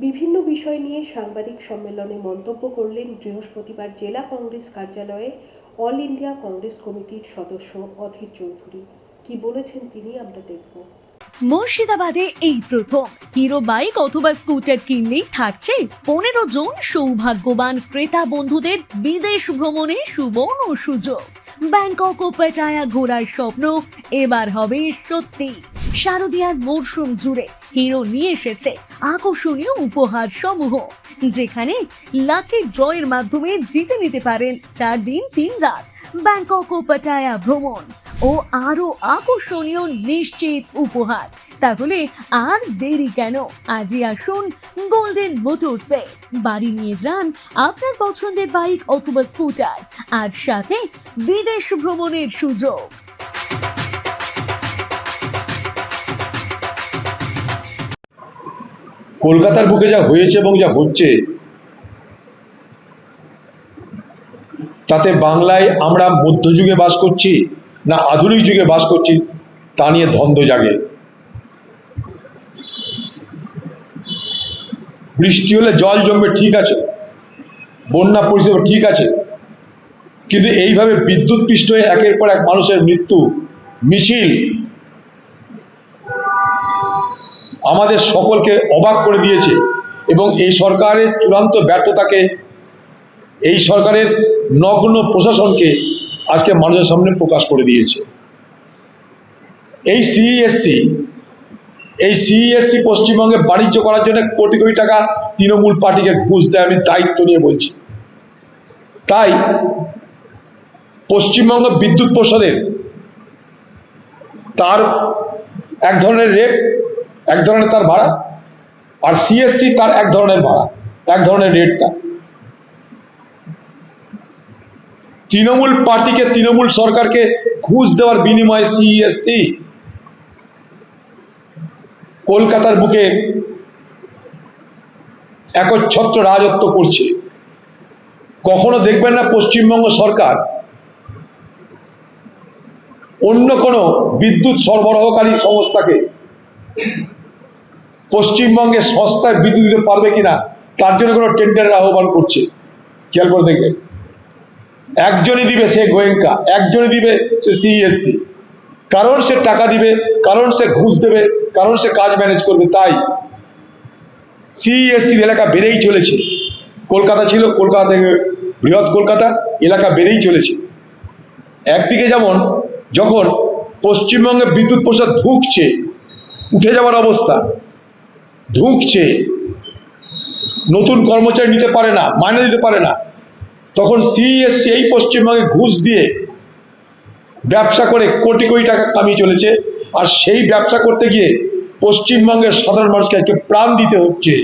বিভিন্ন বিষয় নিয়ে সাংবাদিক সম্মেলনে মন্তব্য করলেন বৃহস্পতিবার জেলা কংগ্রেস কার্যালয়ে অল ইন্ডিয়া কংগ্রেস কমিটির সদস্য অধীর চৌধুরী। কি বলেছেন তিনি আমরা দেখব। মুর্শিদাবাদে এই প্রথম। হিরো বাইক অথবা স্কুটার কিনলেই থাকছে পনেরো জন সৌভাগ্যবান ক্রেতা বন্ধুদের বিদেশ ভ্রমণে সুবর্ণ সুযোগ। ব্যাংকক ও পেটায়া ঘোরার স্বপ্ন এবার হবে সত্যি। শারদিয়ার মরশুম জুড়ে হিরো নিয়ে এসেছে আকর্ষণীয় উপহার সমূহ, যেখানে লাকি ড্রয়ের মাধ্যমে জিতে নিতে পারেন চার দিন, তিন রাত, ব্যাংকক ও পাটায়া ভ্রমণ ও আরও আকর্ষণীয় নিশ্চিত উপহার। তাহলে আর দেরি কেন? আজই আসুন গোল্ডেন মোটরসে বাড়ি নিয়ে যান আপনার পছন্দের বাইক অথবা স্কুটার, আর সাথে বিদেশ ভ্রমণের সুযোগ। কলকাতার বুকে যা হয়েছে এবং যা হচ্ছে, তাতে বাংলায় আমরা মধ্যযুগে বাস করছি না আধুনিক যুগে বাস করছি, তা নিয়ে ধন্দ জাগে। বৃষ্টি হলে জল জমবে, ঠিক আছে। বন্যা পরিষেবা ঠিক আছে। কিন্তু এইভাবে বিদ্যুৎ পৃষ্ঠ হয়ে একের পর এক মানুষের মৃত্যু, মিছিল আমাদের সকলকে অবাক করে দিয়েছে এবং এই সরকারের চূড়ান্ত ব্যর্থতাকে, এই সরকারের নগ্ন প্রশাসনকে আজকে মানুষের সামনে প্রকাশ করে দিয়েছে। এই সিইএসসি এই সিইএসসি পশ্চিমবঙ্গে বাণিজ্য করার জন্য কোটি কোটি টাকা তৃণমূল পার্টিকে ঘুষ দেয়, আমি দায়িত্ব নিয়ে বলছি। তাই পশ্চিমবঙ্গ বিদ্যুৎ পরিষদের তার এক ধরনের রেট এক ধরনের তার ভাড়া আর সিএসসি তার এক ধরনের ভাড়া, এক ধরনের রেট তার। তৃণমূল পার্টিকে, তৃণমূল সরকারকে ঘুষ দেওয়ার বিনিময়ে সিএসসি কলকাতার বুকে একচ্ছত্র রাজত্ব করছে। কখনো দেখবেন না পশ্চিমবঙ্গ সরকার অন্য কোনো বিদ্যুৎ সরবরাহকারী সংস্থাকে পশ্চিমবঙ্গে সস্তায় বিদ্যুৎ দিতে পারবে কিনা, তার জন্য কোনো টেন্ডারের আহ্বান করছে। খেয়াল করে দেখবেন একজনই দিবে সে গোয়েঙ্কা, একজনই দিবে সে সিএসসি কারণ সে টাকা দিবে, কারণ সে ঘুষ দেবে, কারণ সে কাজ ম্যানেজ করবে, তাই সিএসসির এলাকা বেড়েই চলেছে। কলকাতা ছিল, কলকাতা থেকে বৃহৎ কলকাতা, এলাকা বেড়েই চলেছে। একদিকে যেমন, যখন পশ্চিমবঙ্গে বিদ্যুৎ প্রসাদ ঢুকছে উঠে যাওয়ার অবস্থা ঢুকছে। নতুন কর্মচারী নিতে পারে না, মাইনে দিতে পারে না। তখন সিএসসি এই পশ্চিমবঙ্গে ঘুষ দিয়ে ব্যবসা করে কোটি কোটি টাকা কামিয়ে চলেছে। আর সেই ব্যবসা করতে গিয়ে পশ্চিমবঙ্গের সাধারণ মানুষকে আজকে প্রাণ দিতে হচ্ছে।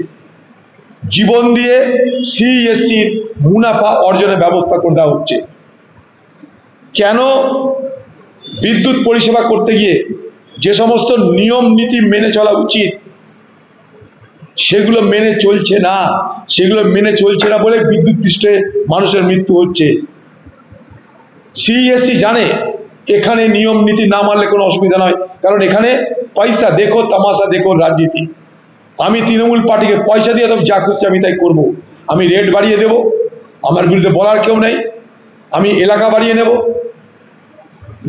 জীবন দিয়ে সিএসসির মুনাফা অর্জনের ব্যবস্থা করে দেওয়া হচ্ছে। কেন বিদ্যুৎ পরিষেবা করতে গিয়ে যে সমস্ত নিয়ম নীতি মেনে চলা উচিত সেগুলো মেনে চলছে না, সেগুলো মেনে চলছে না বলে বিদ্যুৎ পৃষ্ঠে মানুষের মৃত্যু হচ্ছে। সিএসসি জানে, এখানে নিয়ম নীতি না মানলে কোনো অসুবিধা নয়, কারণ এখানে পয়সা দেখো, তামাশা দেখো, রাজনীতি। আমি তৃণমূল পার্টিকে পয়সা দিয়ে তবে যা খুশি আমি তাই করব। আমি রেট বাড়িয়ে দেব, আমার বিরুদ্ধে বলার কেউ নেই। আমি এলাকা বাড়িয়ে নেব।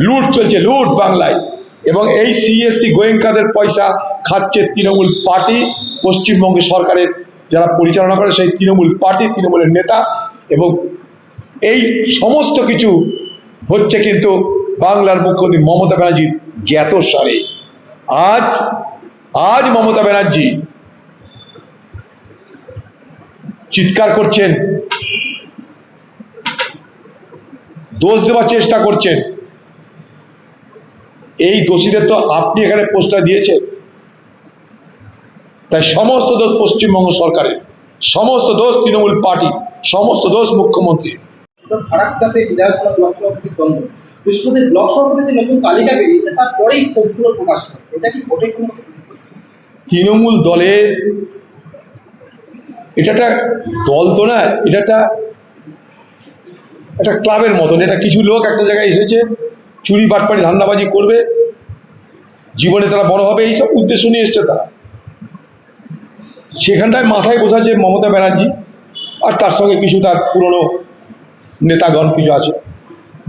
লুট চলছে, লুট বাংলায়। এবং এই সিএসসি গোয়েঙ্কাদের পয়সা খাচ্ছে তৃণমূল পার্টি পশ্চিমবঙ্গ সরকারের যারা পরিচালনা করে সেই তৃণমূল পার্টি, তৃণমূলের নেতা এবং এই সমস্ত কিছু হচ্ছে কিন্তু বাংলার মুখ্যমন্ত্রী মমতা ব্যানার্জির জ্ঞাত সারে। আজ আজ মমতা ব্যানার্জি চিৎকার করছেন, দোষ দেওয়ার চেষ্টা করছেন। এই দোষীদের তো আপনি এখানে পোস্টার দিয়েছেন। তাই সমস্ত দোষ পশ্চিমবঙ্গ সরকারের সমস্ত দোষ তৃণমূল পার্টি সমস্ত দোষ মুখ্যমন্ত্রী ফারাক্কাতে বিধায়কসভা ব্লক সভাপতির দ্বন্দ্ব বিশেষত ব্লক সভাপতি যে নতুন তালিকা বেরিয়েছে তারপরেই ক্ষোভগুলো প্রকাশ পাচ্ছে এটা কি ভোটে কোনো তৃণমূল দলের এটা একটা দল তো না এটা একটা একটা ক্লাবের মতন। এটা কিছু লোক একটা জায়গায় এসেছে চুরি, বাটপাড়ি, ধান্দাবাজি করবে। জীবনে তারা বড় হবে, এইসব উদ্দেশ্য নিয়ে এসছে তারা। সেখানটায় মাথায় বসাচ্ছে মমতা ব্যানার্জি, আর তার সঙ্গে কিছু তার পুরনো নেতাগণ কিছু আছে।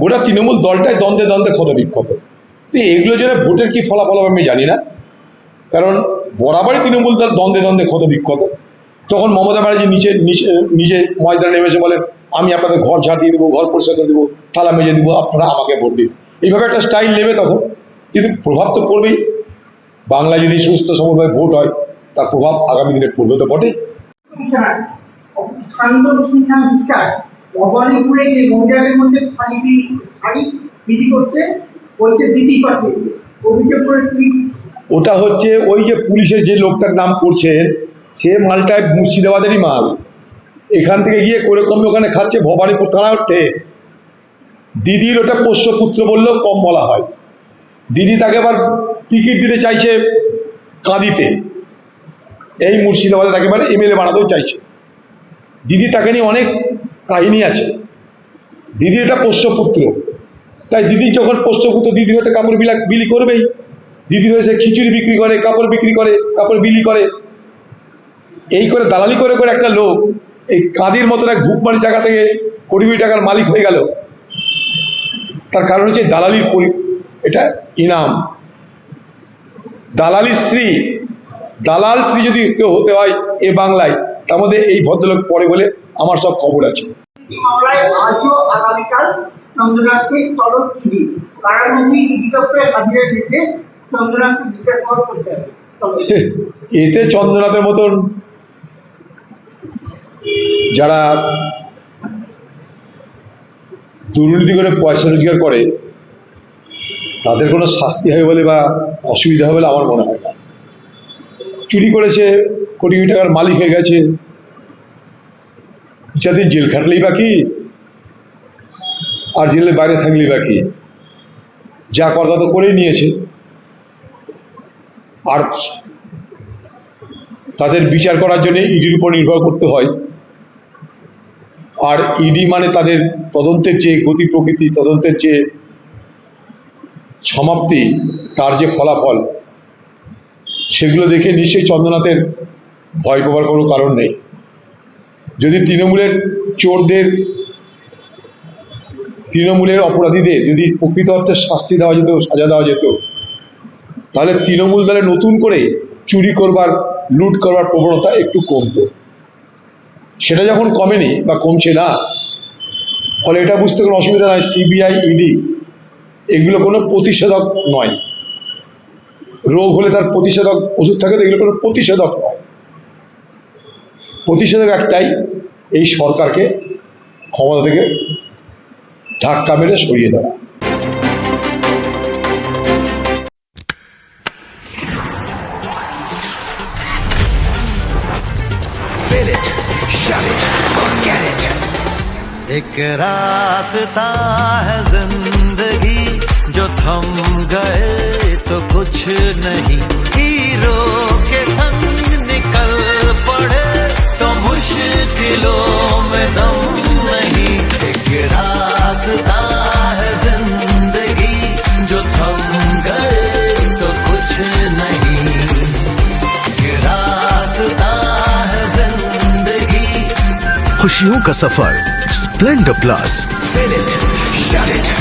গোটা তৃণমূল দলটাই দ্বন্দ্বে দ্বন্দ্বে ক্ষত বিক্ষত তো এগুলো জন্য ভোটের কি ফলাফল হবে আমি জানি না। কারণ বরাবরই তৃণমূল দল দ্বন্দ্বে দ্বন্দ্বে ক্ষত বিক্ষত তখন মমতা ব্যানার্জি নিচে নিচে, নিজে ময়দানে নেমেছে বলেন, আমি আপনাদের ঘর ঝাঁটিয়ে দেবো, ঘর পরিষ্কার করে দেবো, থালা মেজে দেবো, আপনারা আমাকে ভোট দিন। এইভাবে একটা স্টাইল নেবে তখন। কিন্তু প্রভাব তো পড়বেই। বাংলা যদি সুস্থ সমভাবে ভোট হয় তার প্রভাব আগামী দিনে পড়বে তো বটেই। বিছানায় শান্ত রশ্মিখান বিশ্বাস ভবানীপুরে গিয়ে মহিলাদের মধ্যে শাড়ি শাড়ি বিলি করতে বলছে দিদি পাঠিয়েছে। অভিযোগ করে ওটা হচ্ছে ওই যে পুলিশের যে লোকটার নাম করছেন সে মালটায় মুর্শিদাবাদেরই মাল। এখান থেকে গিয়ে করে কমে ওখানে খাচ্ছে ভবানীপুর থানা অর্থে দিদির ওটা পোষ্যপুত্র বললেও কম বলা হয়। দিদি তাকে আবার টিকিট দিতে চাইছে কাঁদিতে। এই মুর্শিদাবাদে তাকে মানে এমএলএ বানাতেও চাইছে। দিদি তাকে নিয়ে অনেক কাহিনী আছে। দিদির এটা পোষ্যপুত্র তাই দিদি যখন পোষ্যপুত্র দিদির হতে কাপড় বিলাক বিলি করবেই, দিদির হয়েছে খিচুড়ি বিক্রি করে, কাপড় বিক্রি করে, কাপড় বিলি করে। এই করে দালালি করে করে একটা লোক এই কাঁদির মতন এক ঘুপমারি জায়গা থেকে কোটি কোটি টাকার মালিক হয়ে গেল। তার কারণ হচ্ছে দালালির এটা ইনাম। দালালি স্ত্রী দালাল স্ত্রী যদি কেউ হতে হয় এ বাংলায় তার মধ্যে এই ভদ্রলোক পড়ে বলে আমার সব খবর আছে। এতে চন্দ্রনাথের মতন আগামীকাল চন্দ্রনাথকে তলব ছিলি কারামন্ত্রী ইডি দপ্তরে হাজিরের নির্দেশ চন্দ্রনাথকে জিজ্ঞাসাবাদ করতে হবে তবে এতে চন্দ্রনাথের মতন যারা দুর্নীতি করে পয়সা রোজগার করে, তাদের কোনো শাস্তি হবে বলে বা অসুবিধা হবে বলে আমার মনে হয় না। চুরি করেছে, কোটি কোটি টাকার মালিক হয়ে গেছে। যাদের জেল খাটলেই বা কি? আর জেলের বাইরে থাকলেই বা কি? যা কথা তো করেই নিয়েছে। আর তাদের বিচার করার জন্য ইডির উপর নির্ভর করতে হয়। আর ইডি মানে তাদের তদন্তের যে গতি প্রকৃতি, তদন্তের যে সমাপ্তি, তার যে ফলাফল, সেগুলো দেখে নিশ্চয়ই চন্দ্রনাথের ভয় পাবার কোনো কারণ নেই। যদি তৃণমূলের চোরদের, তৃণমূলের অপরাধীদের যদি প্রকৃত অর্থে শাস্তি দেওয়া যেত, সাজা দেওয়া যেত, তাহলে তৃণমূল দলে নতুন করে চুরি করবার, লুট করবার প্রবণতা একটু কমতো। সেটা যখন কমেনি বা কমছে না, ফলে এটা বুঝতে কোনো অসুবিধা নয় সিবিআই ইডি এগুলো কোনো প্রতিষেধক নয়। রোগ হলে তার প্রতিষেধক ওষুধ থাকে তো এগুলো কোনো প্রতিষেধক নয়। প্রতিষেধক একটাই, এই সরকারকে ক্ষমতা থেকে ধাক্কা মেরে সরিয়ে দেওয়া। एक रास्ता है ज़िंदगी, जो थम गए तो कुछ नहीं। हीरो के संग निकल पड़े तो मुश्किलों में दम नहीं। एक रास्ता ज़िंदगी, जो थम गए तो कुछ नहीं। ज़िंदगी। खुशियों का सफ़र। Splendor Plus. Fill it, shut it.